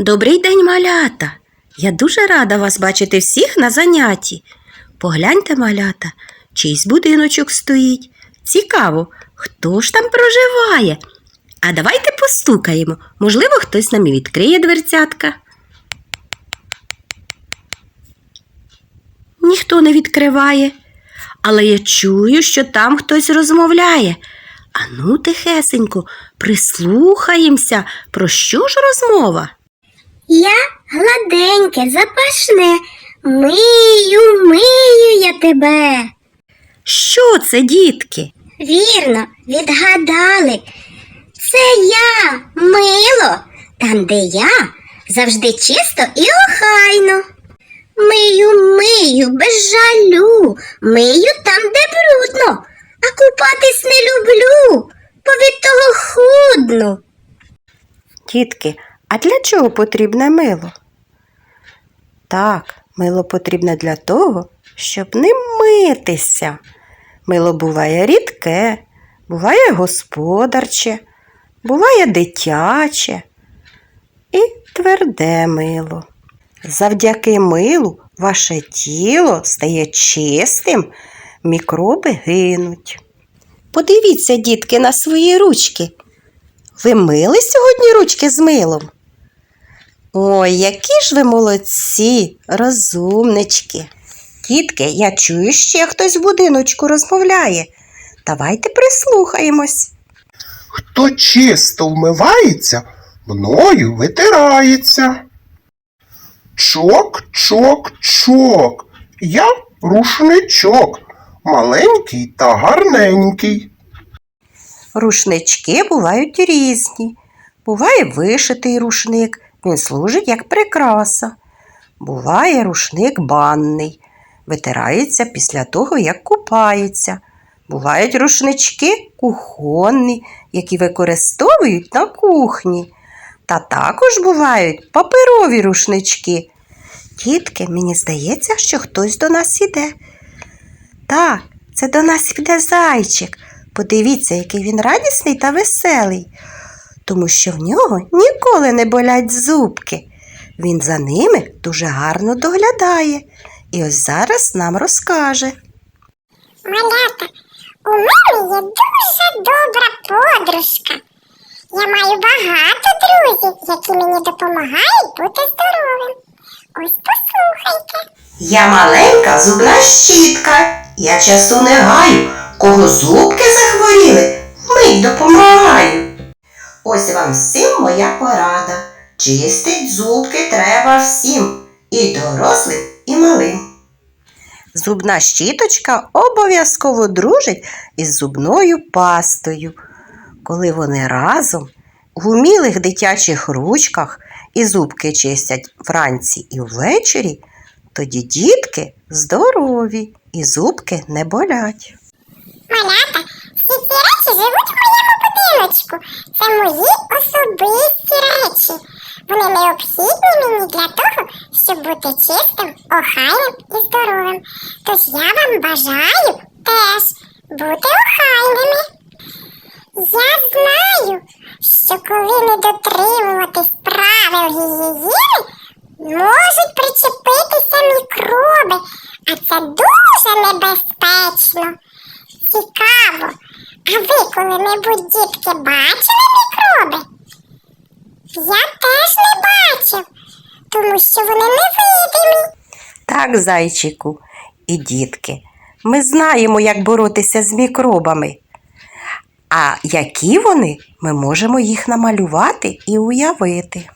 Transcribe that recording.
Добрий день, малята! Я дуже рада вас бачити всіх на занятті. Погляньте, малята, чийсь будиночок стоїть. Цікаво, хто ж там проживає? А давайте постукаємо. Можливо, хтось нам і відкриє дверцятка. Ніхто не відкриває, але я чую, що там хтось розмовляє. Ану, тихесенько, прислухаємося, про що ж розмова? Я гладеньке, запашне, мию, мию я тебе. Що це, дітки? Вірно, відгадали. Це я, мило, там, де я, завжди чисто і охайно. Мию, мию, без жалю, мию там, де брудно, а купатись не люблю, бо від того худну. Дітки, а для чого потрібне мило? Так, мило потрібне для того, щоб ним митися. Мило буває рідке, буває господарче, буває дитяче і тверде мило. Завдяки милу ваше тіло стає чистим, мікроби гинуть. Подивіться, дітки, на свої ручки. Ви мили сьогодні ручки з милом? Ой, які ж ви молодці, розумнички. Дітки, я чую, ще хтось в будиночку розмовляє. Давайте прислухаємось. Хто чисто вмивається, мною витирається. Чок, чок, чок. Я рушничок, маленький та гарненький. Рушнички бувають різні. Буває вишитий рушник, він служить як прикраса. Буває рушник банний, витирається після того, як купається. Бувають рушнички кухонні, які використовують на кухні. Та також бувають паперові рушнички. Тітки, мені здається, що хтось до нас іде. Так, це до нас йде зайчик. Подивіться, який він радісний та веселий, тому що в нього ніколи не болять зубки. Він за ними дуже гарно доглядає і ось зараз нам розкаже. Малята, у мене є дуже добра подружка. Я маю багато друзів, які мені допомагають бути здоровим. Ось послухайте. Я маленька зубна щітка. Я часу не гаю. Кого зубки захворіли, мить допомагаю. Ось вам всім моя порада. Чистить зубки треба всім, і дорослим, і малим. Зубна щіточка обов'язково дружить із зубною пастою. Коли вони разом в умілих дитячих ручках і зубки чистять вранці і ввечері, тоді дітки здорові і зубки не болять. Малята, всі ці речі живуть в моєму будиночку. Це мої особисті речі. Вони необхідні мені для того, щоб бути чистим, охайним і здоровим. Тож я вам бажаю теж бути охайними. Я знаю, що коли не дотримуватись правил гігієни, можуть причепитися мікроби, а це дуже небезпечно. Цікаво. А ви коли-небудь дітки бачили мікроби? Я теж не бачив, тому що вони невидимі. Так, зайчику і дітки, ми знаємо, як боротися з мікробами. А які вони, ми можемо їх намалювати і уявити.